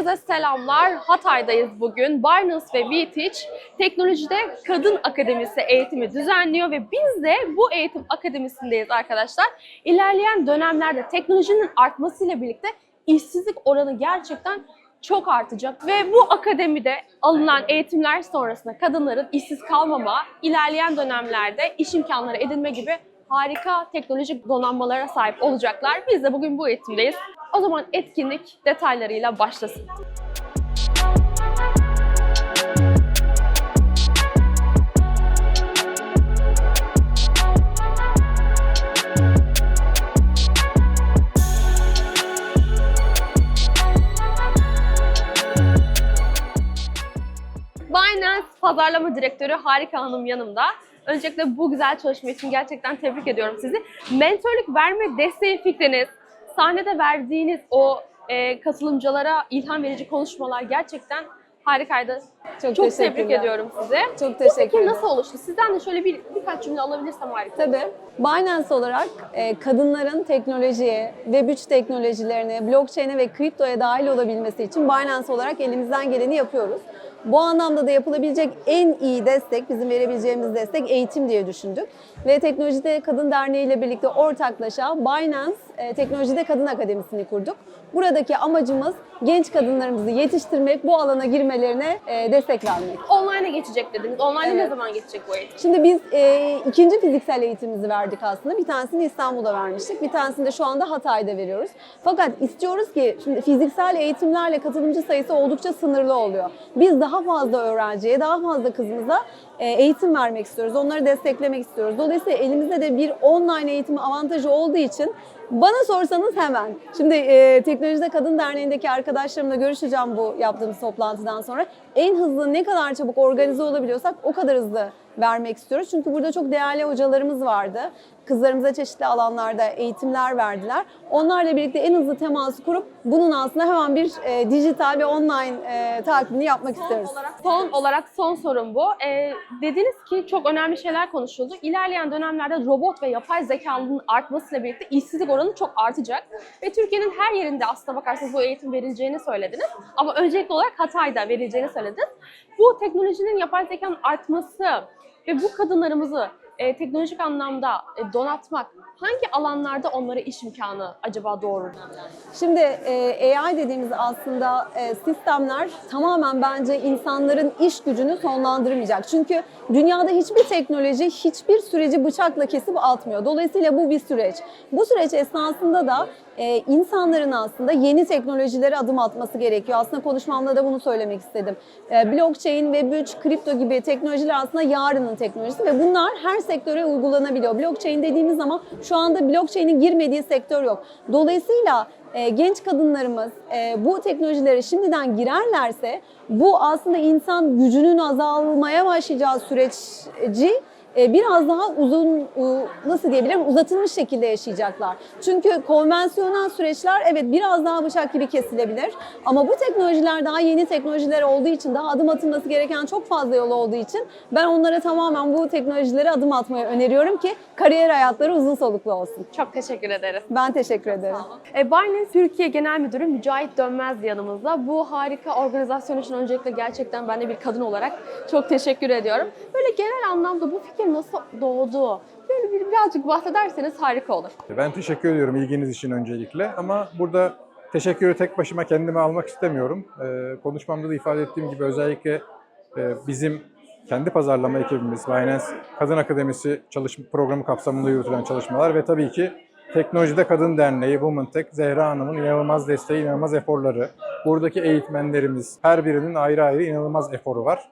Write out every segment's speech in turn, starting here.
Herkese selamlar. Hatay'dayız bugün. Binance ve VTech Teknolojide Kadın Akademisi eğitimi düzenliyor ve biz de bu eğitim akademisindeyiz arkadaşlar. İlerleyen dönemlerde teknolojinin artmasıyla birlikte işsizlik oranı gerçekten çok artacak ve bu akademide alınan eğitimler sonrasında kadınların işsiz kalmama, ilerleyen dönemlerde iş imkanları edinme gibi harika teknolojik donanmalara sahip olacaklar. Biz de bugün bu eğitimdeyiz. O zaman etkinlik detaylarıyla başlasın. Binance Pazarlama Direktörü Harika Hanım yanımda. Öncelikle bu güzel çalışma için gerçekten tebrik ediyorum sizi. Mentörlük verme desteği fikriniz, sahnede verdiğiniz o e, katılımcılara ilham verici konuşmalar gerçekten harikaydı. Çok, Çok tebrik ediyorum sizi. Çok teşekkür ederim. nasıl oluştu? Sizden de şöyle bir birkaç cümle alabilirsem harika. Tabii. Binance olarak e, kadınların teknolojiye, Web3 teknolojilerine, blockchain'e ve kriptoya dahil olabilmesi için Binance olarak elimizden geleni yapıyoruz. Bu anlamda da yapılabilecek en iyi destek, bizim verebileceğimiz destek eğitim diye düşündük. Ve Teknolojide Kadın Derneği ile birlikte ortaklaşa Binance e, Teknolojide Kadın Akademisi'ni kurduk. Buradaki amacımız genç kadınlarımızı yetiştirmek, bu alana girmelerine e, destek vermek. Online'a geçecek dediniz. Online'a ne Evet. zaman geçecek bu eğitim? Şimdi biz e, ikinci fiziksel eğitimimizi verdik aslında. Bir tanesini İstanbul'da vermiştik. Bir tanesini de şu anda Hatay'da veriyoruz. Fakat istiyoruz ki şimdi fiziksel eğitimlerle katılımcı sayısı oldukça sınırlı oluyor. Biz daha fazla öğrenciye, daha fazla kızımıza e, eğitim vermek istiyoruz. Onları desteklemek istiyoruz. Dolayısıyla elimizde de bir online eğitim avantajı olduğu için bana sorsanız hemen. Şimdi e, Teknolojide Kadın Derneği'ndeki arkadaşlarımla görüşeceğim bu yaptığımız toplantıdan sonra. En hızlı ne kadar çabuk organize olabiliyorsak o kadar hızlı vermek istiyoruz. Çünkü burada çok değerli hocalarımız vardı. Kızlarımıza çeşitli alanlarda eğitimler verdiler. Onlarla birlikte en hızlı teması kurup bunun aslında hemen bir e, dijital ve online e, takibini yapmak istiyoruz. Son olarak son sorum bu. Ee, dediniz ki çok önemli şeyler konuşuldu. İlerleyen dönemlerde robot ve yapay zekanın artmasıyla birlikte işsizlik oranı çok artacak. Ve Türkiye'nin her yerinde aslına bakarsanız bu eğitim verileceğini söylediniz. Ama öncelikli olarak Hatay'da verileceğini söylediniz. Bu teknolojinin yapay zekanın artması ve bu kadınlarımızı e, teknolojik anlamda e, donatmak hangi alanlarda onlara iş imkanı acaba doğurur? Şimdi e, AI dediğimiz aslında e, sistemler tamamen bence insanların iş gücünü sonlandırmayacak. Çünkü dünyada hiçbir teknoloji hiçbir süreci bıçakla kesip atmıyor. Dolayısıyla bu bir süreç. Bu süreç esnasında da e, insanların aslında yeni teknolojilere adım atması gerekiyor. Aslında konuşmamda da bunu söylemek istedim. E, blockchain, Web3, kripto gibi teknolojiler aslında yarının teknolojisi ve bunlar her sektöre uygulanabiliyor. Blockchain dediğimiz zaman şu anda blockchain'in girmediği sektör yok. Dolayısıyla e, genç kadınlarımız e, bu teknolojilere şimdiden girerlerse bu aslında insan gücünün azalmaya başlayacağı süreci biraz daha uzun nasıl diyebilirim uzatılmış şekilde yaşayacaklar. Çünkü konvansiyonel süreçler evet biraz daha bıçak gibi kesilebilir ama bu teknolojiler daha yeni teknolojiler olduğu için daha adım atılması gereken çok fazla yol olduğu için ben onlara tamamen bu teknolojilere adım atmayı öneriyorum ki kariyer hayatları uzun soluklu olsun. Çok teşekkür ederiz. Ben teşekkür ederim. E, Binance Türkiye Genel Müdürü Mücahit Dönmez yanımızda. Bu harika organizasyon için öncelikle gerçekten ben de bir kadın olarak çok teşekkür ediyorum. Böyle genel anlamda bu fikir nasıl doğdu? Böyle bir, birazcık bahsederseniz harika olur. Ben teşekkür ediyorum ilginiz için öncelikle ama burada teşekkürü tek başıma kendime almak istemiyorum. Ee, konuşmamda da ifade ettiğim gibi özellikle e, bizim kendi pazarlama ekibimiz, Binance Kadın Akademisi çalışma programı kapsamında yürütülen çalışmalar ve tabii ki Teknolojide Kadın Derneği, Women Tech, Zehra Hanım'ın inanılmaz desteği, inanılmaz eforları. Buradaki eğitmenlerimiz, her birinin ayrı ayrı inanılmaz eforu var.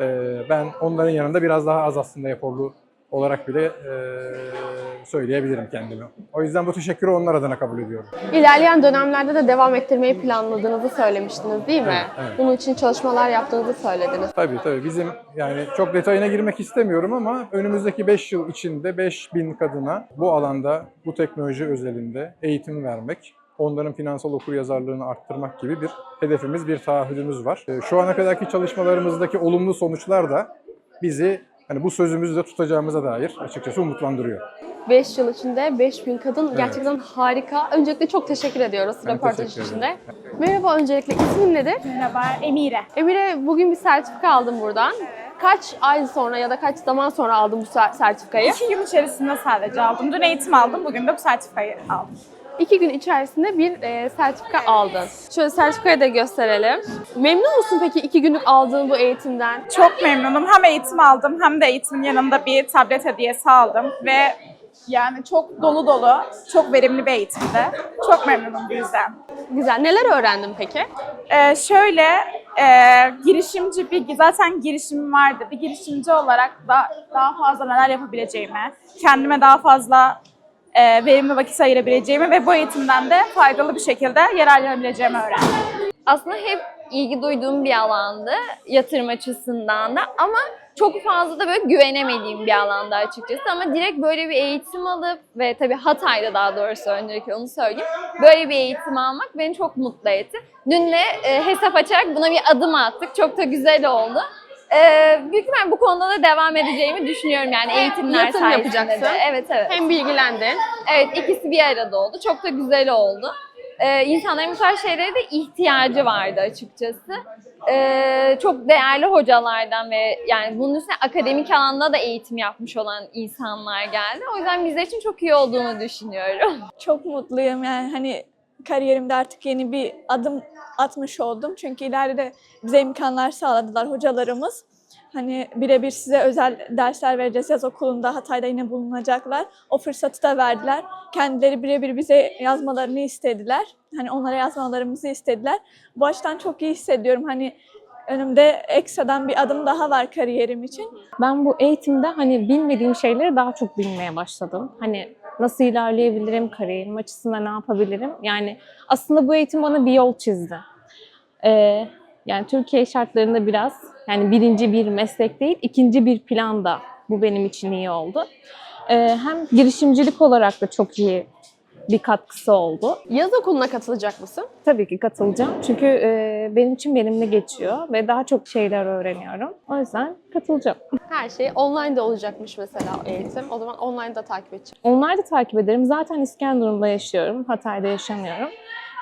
Ee, ben onların yanında biraz daha az aslında eforlu olarak bile e, söyleyebilirim kendimi. O yüzden bu teşekkürü onlar adına kabul ediyorum. İlerleyen dönemlerde de devam ettirmeyi planladığınızı söylemiştiniz değil mi? Evet, evet. Bunun için çalışmalar yaptığınızı söylediniz. Tabii tabii bizim yani çok detayına girmek istemiyorum ama önümüzdeki 5 yıl içinde 5000 kadına bu alanda, bu teknoloji özelinde eğitim vermek, onların finansal okuryazarlığını arttırmak gibi bir hedefimiz, bir taahhüdümüz var. Ee, Şu ana kadarki çalışmalarımızdaki olumlu sonuçlar da bizi hani bu sözümüzü de tutacağımıza dair açıkçası umutlandırıyor. 5 yıl içinde 5000 kadın Evet. gerçekten harika. Öncelikle çok teşekkür ediyoruz Ben röportaj için de. Merhaba öncelikle ismin nedir? Merhaba, Emire. Emire bugün bir sertifika aldım buradan. Kaç ay sonra ya da kaç zaman sonra aldın bu ser- sertifikayı? İki gün içerisinde sadece aldım. Dün eğitim aldım, bugün de bu sertifikayı aldım. İki gün içerisinde bir e, sertifika aldın. Şöyle sertifikayı da gösterelim. Memnun musun peki iki günlük aldığın bu eğitimden? Çok memnunum. Hem eğitim aldım hem de eğitimin yanında bir tablet hediyesi aldım ve yani çok dolu dolu, çok verimli bir eğitimdi. Çok memnunum bu yüzden. Güzel. Neler öğrendin peki? Ee, şöyle, e, girişimci bir, zaten girişimim vardı. Bir girişimci olarak da daha fazla neler yapabileceğimi, kendime daha fazla e, verimli vakit ayırabileceğimi ve bu eğitimden de faydalı bir şekilde yararlanabileceğimi öğrendim. aslında hep ilgi duyduğum bir alandı yatırım açısından da ama çok fazla da böyle güvenemediğim bir alanda açıkçası ama direkt böyle bir eğitim alıp ve tabii Hatay'da daha doğrusu öncelikle onu söyleyeyim. Böyle bir eğitim almak beni çok mutlu etti. Dün de e, hesap açarak buna bir adım attık. Çok da güzel oldu. E, büyük ihtimalle bu konuda da devam edeceğimi düşünüyorum yani eğitimler Yatırım sayesinde yapacaksın. de. Evet evet. Hem bilgilendin. Evet ikisi bir arada oldu. Çok da güzel oldu. Ee, insanların bu tarz şeylere de ihtiyacı vardı açıkçası. Ee, çok değerli hocalardan ve yani bunun üstüne akademik alanda da eğitim yapmış olan insanlar geldi. O yüzden bizler için çok iyi olduğunu düşünüyorum. Çok mutluyum yani hani kariyerimde artık yeni bir adım atmış oldum. Çünkü ileride de bize imkanlar sağladılar hocalarımız. Hani birebir size özel dersler vereceğiz yaz okulunda Hatay'da yine bulunacaklar. O fırsatı da verdiler. Kendileri birebir bize yazmalarını istediler. Hani onlara yazmalarımızı istediler. Bu açıdan çok iyi hissediyorum. Hani önümde ekstradan bir adım daha var kariyerim için. Ben bu eğitimde hani bilmediğim şeyleri daha çok bilmeye başladım. Hani nasıl ilerleyebilirim, kariyerim açısından ne yapabilirim? Yani aslında bu eğitim bana bir yol çizdi. Ee, yani Türkiye şartlarında biraz yani birinci bir meslek değil, ikinci bir plan da bu benim için iyi oldu. Ee, hem girişimcilik olarak da çok iyi bir katkısı oldu. Yaz okuluna katılacak mısın? Tabii ki katılacağım. Çünkü e, benim için verimli geçiyor ve daha çok şeyler öğreniyorum. O yüzden katılacağım. Her şey online de olacakmış mesela eğitim. O zaman online da takip edeceğim. Onları da takip ederim. Zaten İskenderun'da yaşıyorum. Hatay'da yaşamıyorum.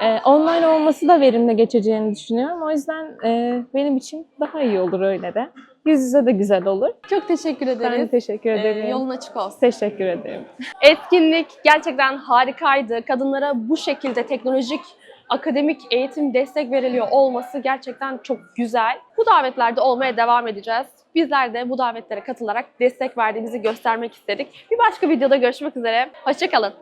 Ee, online olması da verimli geçeceğini düşünüyorum. O yüzden e, benim için daha iyi olur öyle de. Yüz yüze de güzel olur. Çok teşekkür ederiz. Ben teşekkür Ee, ederim. yolun açık olsun. Teşekkür ederim. Etkinlik gerçekten harikaydı. Kadınlara bu şekilde teknolojik akademik eğitim destek veriliyor olması gerçekten çok güzel. Bu davetlerde olmaya devam edeceğiz. Bizler de bu davetlere katılarak destek verdiğimizi göstermek istedik. Bir başka videoda görüşmek üzere. Hoşçakalın.